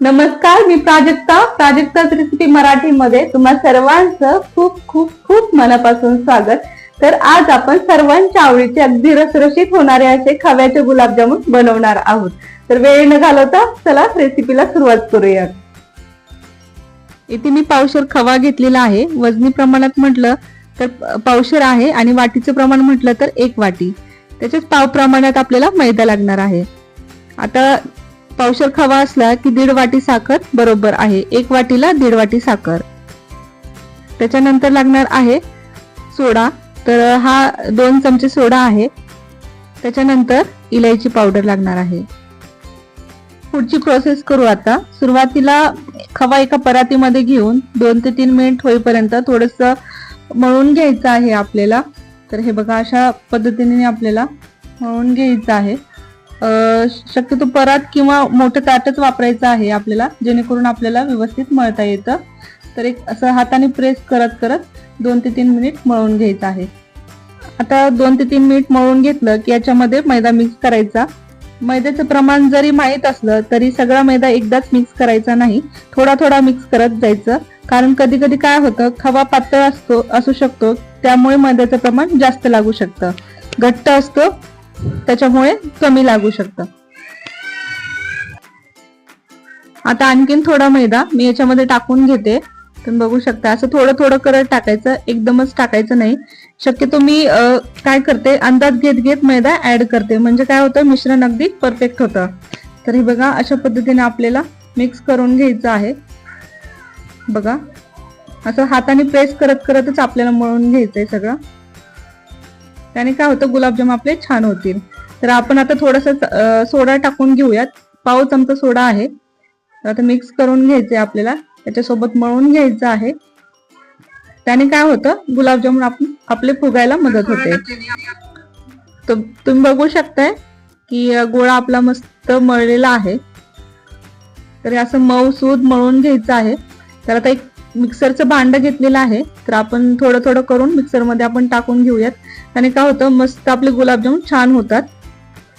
नमस्कार मी प्राजक्ता. प्राजक्ताच रेसिपी मराठीमध्ये तुम्हा सर्वांचं खूप खूप खूप मनापासून स्वागत. तर आज आपण सर्वांच्या आवडीचे अगदी रसरशीत होणारे असे खव्याचे गुलाबजामुन बनवणार आहोत. तर वेळ न घालवता चला रेसिपीला सुरुवात करूया इथे मी पावशर खवा घेतलेला आहे. वजनी प्रमाणात म्हटलं तर पावशर आहे आणि वाटीचं प्रमाण म्हटलं तर एक वाटी. त्याच्याच पाव प्रमाणात आपल्याला मैदा लागणार आहे. आता पावशर खवा असला की दीड वाटी साखर बरोबर आहे. एक वाटीला दीड वाटी साखर. त्याच्यानंतर लागणार आहे सोडा. तर हा दोन चमचे सोडा आहे. त्याच्यानंतर इलायची पावडर लागणार आहे. पुढची प्रोसेस करू आता. सुरुवातीला खवा एका परातीमध्ये घेऊन दोन ते तीन मिनिट होईपर्यंत थोडस मळून घ्यायचं आहे आपल्याला. तर हे बघा अशा पद्धतीने आपल्याला मळून घ्यायचं आहे. शक्यतो परात किंवा मोठं ताटच वापरायचं आहे आपल्याला जेणेकरून आपल्याला व्यवस्थित मळता येतं. तर एक असं हाताने प्रेस करत करत दोन ते तीन मिनिट मळून घ्यायचं आहे. आता दोन ते तीन मिनिट मळून घेतलं की याच्यामध्ये मैदा मिक्स करायचा. मैद्याचं प्रमाण जरी माहीत असलं तरी सगळा मैदा एकदाच मिक्स करायचा नाही. थोडा थोडा मिक्स करत जायचं. कारण कधी कधी काय होतं खवा पातळ असतो असू शकतो. त्यामुळे मैद्याचं प्रमाण जास्त लागू शकतं. घट्ट असतो त्याच्यामुळे कमी लागू शकतं. आता आणखीन थोडा मैदा मी याच्यामध्ये टाकून घेते. तुम्ही बघू शकता असं थोडं थोडं करत टाकायचं एकदमच टाकायचं नाही. शक्यतो मी काय करते अंदाज घेत घेत मैदा ऍड करते. म्हणजे काय होतं मिश्रण अगदी परफेक्ट होतं. तर हे बघा अशा पद्धतीने आपल्याला मिक्स करून घ्यायचं आहे. बघा असं हाताने प्रेस करत करतच आपल्याला मळून घ्यायचंय सगळं. त्याने काय होतं गुलाबजाम आपले छान होतील. तर आपण आता थोडस सोडा टाकून घेऊयात. पाव चमचा सोडा आहे. तर आता मिक्स करून घ्यायचे आपल्याला. त्याच्यासोबत मळून घ्यायचं आहे. त्याने काय होतं गुलाबजामुन आपण आपले फुगायला मदत होते. तर तुम्ही बघू शकताय की गोळा आपला मस्त मळलेला आहे. तर असं मऊ सूद मळून घ्यायचं आहे. तर आता एक मिक्सरचं भांडं घेतलेलं आहे तर आपण थोडं थोडं करून मिक्सरमध्ये आपण टाकून घेऊयात. त्याने काय होतं मस्त आपले गुलाबजाम छान होतात.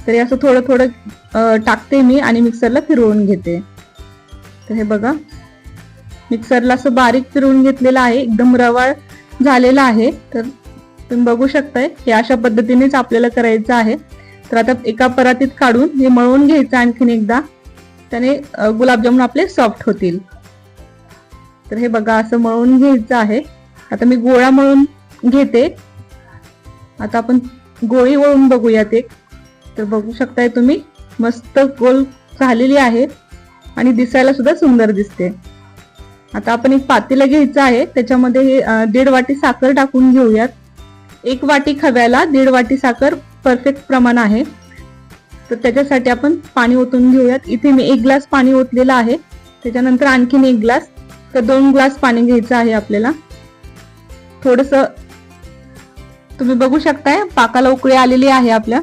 तरी असं थोडं थोडं टाकते मी आणि मिक्सरला फिरवून घेते. तर हे बघा. मिक्सरला असं बारीक फिरवून घेतलेलं आहे. एकदम रवाळ झालेला आहे. तर तुम्ही बघू शकताय हे अशा पद्धतीनेच आपल्याला करायचं आहे. तर आता एका परातीत काढून हे मळवून घ्यायचं आणखीन एकदा. त्याने गुलाबजामून गुलाबजामुन आपले सॉफ्ट होतील. तर हे बघा असं मळवून घ्यायचं आहे. आता मी गोळा मळून घेते. आता आपण गोळी वळून बघूयात एक. तर बघू शकताय तुम्ही मस्त गोल झालेली आहे आणि दिसायला सुद्धा सुंदर दिसते. आता आपण एक पातेला घ्यायचं आहे. त्याच्यामध्ये हे, दीड वाटी साखर टाकून घेऊयात. एक वाटी खव्याला दीड वाटी साखर परफेक्ट प्रमाण आहे. तर त्याच्यासाठी आपण पाणी ओतून घेऊयात. इथे मी एक ग्लास पाणी ओतलेलं आहे. त्याच्यानंतर आणखीन एक ग्लास तर दोन ग्लास पाणी घ्यायचं आहे आपल्याला. थोडस तुम्ही बघू शकताय पाकाला उकळी आलेली आहे आपल्या.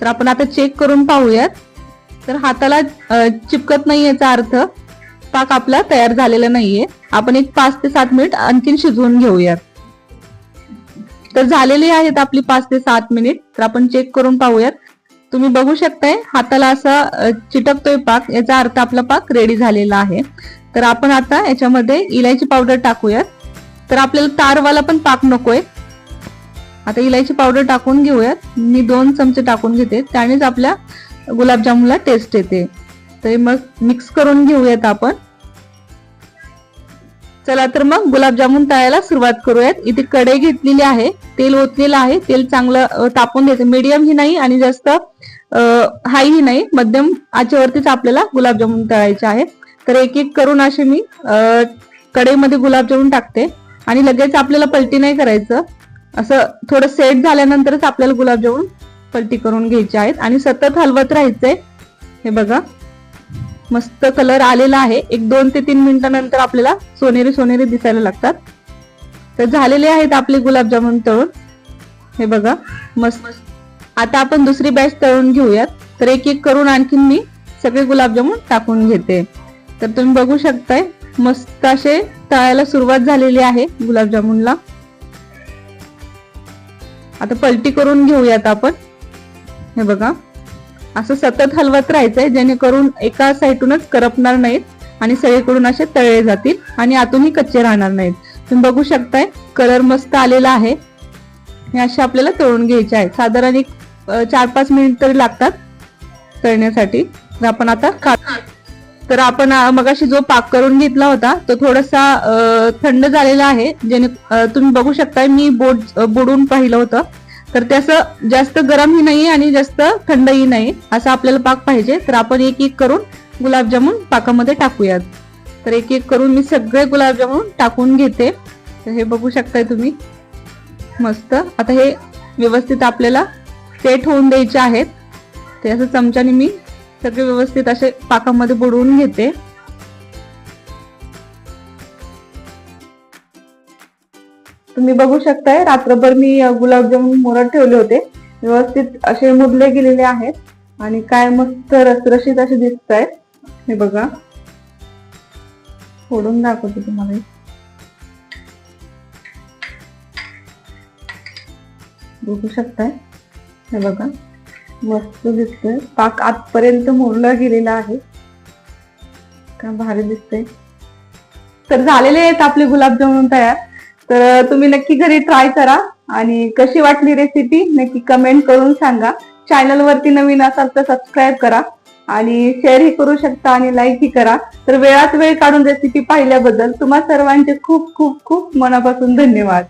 तर आपण आता चेक करून पाहूयात. तर हाताला चिपकत नाही याचा अर्थ पाक आपला तयार झालेला नाहीये. आपण एक पाच ते सात मिनिट आणखीन शिजवून घेऊयात. तर झालेली आहेत आपली पाच ते सात मिनिट. तर आपण चेक करून पाहूयात. तुम्ही बघू शकताय हाताला असा चिटकतोय पाक. याचा अर्थ आपला पाक रेडी झालेला आहे. तर आपण आता याच्यामध्ये इलायची पावडर टाकूयात. तर आपल्याला तारवाला पण पाक नकोय. आता इलायची पावडर टाकून घेऊयात. मी दोन चमचे टाकून घेते. त्यानेच आपल्या गुलाबजामुनला टेस्ट येते. तर मग मिक्स करून घेऊयात आपण. चला तर मग गुलाबजामुन तळायला सुरुवात करूयात. इथे कढई घेतलेली आहे. तेल ओतलेलं आहे. तेल चांगलं तापून द्यायचं मीडियम ही नाही आणि जास्त हाय ही नाही. मध्यम आचेवरतीच आपल्याला गुलाबजामुन तळायचे आहेत. तर एक एक करून असे मी कढईमध्ये गुलाबजामुन टाकते. आणि लगेच आपल्याला पलटी नाही करायचं. असं थोडं सेट झाल्यानंतरच आपल्याला गुलाबजामुन पलटी करून घ्यायचे आहेत. आणि सतत हलवत राहायचंय. हे बघा. मस्त कलर आलेला आहे. एक दोन ते तीन मिनिटानंतर आपल्याला सोनेरी सोनेरी दिसायला लागतात. तर झालेले आहेत आपले गुलाबजामुन तळून. हे बघा. मस्त. आता आपण दुसरी बॅच तळून घेऊयात. तर एक एक करून आणखीन मी सगळे गुलाबजामुन टाकून घेते. तर तुम्ही बघू शकताय मस्त असे तळायला सुरुवात झालेली आहे गुलाबजामुनला. आता पलटी करून घेऊयात आपण. हे बघा असं सतत हलवत राहायचंय जेणेकरून एका साईडूनच करपणार नाहीत आणि सगळीकडून असे तळले जातील आणि आतूनही कच्चे राहणार नाहीत. तुम्ही बघू शकताय कलर मस्त आलेला आहे. हे असे आपल्याला तळून घ्यायचे आहेत. साधारण एक चार पाच मिनिट तरी लागतात तळण्यासाठी. आपण आता तर आपण मगाशी जो पाक करून घेतला होता तो थोडासा थंड झालेला आहे. जेणे तुम्ही बघू शकताय मी बोट बुडून पाहिलं होतं. तर त्याचं जास्त गरमही नाही आणि जास्त थंडही नाही असा आपल्याला पाक पाहिजे. तर आपण एक एक करून गुलाबजामुन पाकामध्ये टाकूयात. तर एक एक करून मी सगळे गुलाबजामुन टाकून घेते. तर हे बघू शकताय तुम्ही. मस्त. आता हे व्यवस्थित आपल्याला सेट होऊन द्यायचे आहेत. ते असं चमच्याने मी सगळे व्यवस्थित असे पाकामध्ये बुडवून घेते. तुम्ही बघू शकताय रात्रभर मी गुलाबजामुन मुरत ठेवले होते. व्यवस्थित असे मुरले गेलेले आहेत. आणि काय मस्त रसरशीत असे दिसत आहेत हे बघा. फोडून दाखवते तुम्हाला बघू शकताय. हे बघा. मस्त दिसतोय. पाक आतपर्यंत मोरला गेलेला आहे. का भारी दिसतंय. तर झालेले आहेत आपले गुलाबजामुन तयार. तर तुम्ही नक्की घरी ट्राय करा आणि कशी वाटली रेसिपी नक्की कमेंट करून सांगा. चॅनलवरती नवीन असाल तर सबस्क्राईब करा आणि शेअरही करू शकता आणि लाईकही करा. तर वेळात वेळ काढून रेसिपी पाहिल्याबद्दल तुम्हा सर्वांचे खूप खूप खूप मनापासून धन्यवाद.